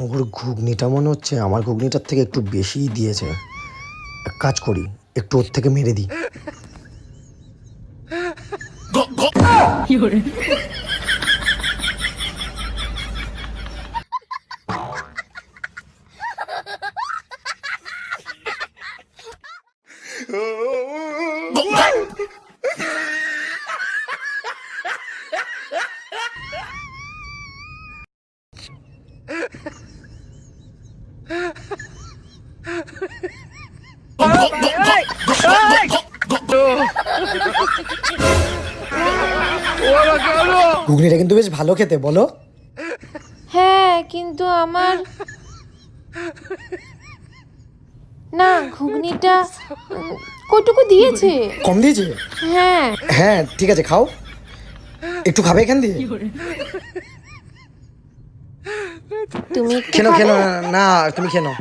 ওর ঘুগনিটা মনে হচ্ছে আমার ঘুগনিটার থেকে একটু বেশিই দিয়েছে। এক কাজ করি একটু ওর থেকে মেরে দিই। ঘুগনিটা কিন্তু বেশ ভালো খেতে বলো। হ্যাঁ কিন্তু আমার না ঘুগনিটা উম, কটুকু দিয়েছে? কম দিয়েছে? হ্যাঁ। হ্যাঁ ঠিক আছে খাও। একটু খাবে এখান দিয়ে? তুমি খেলো খেনো না তুমি খেনো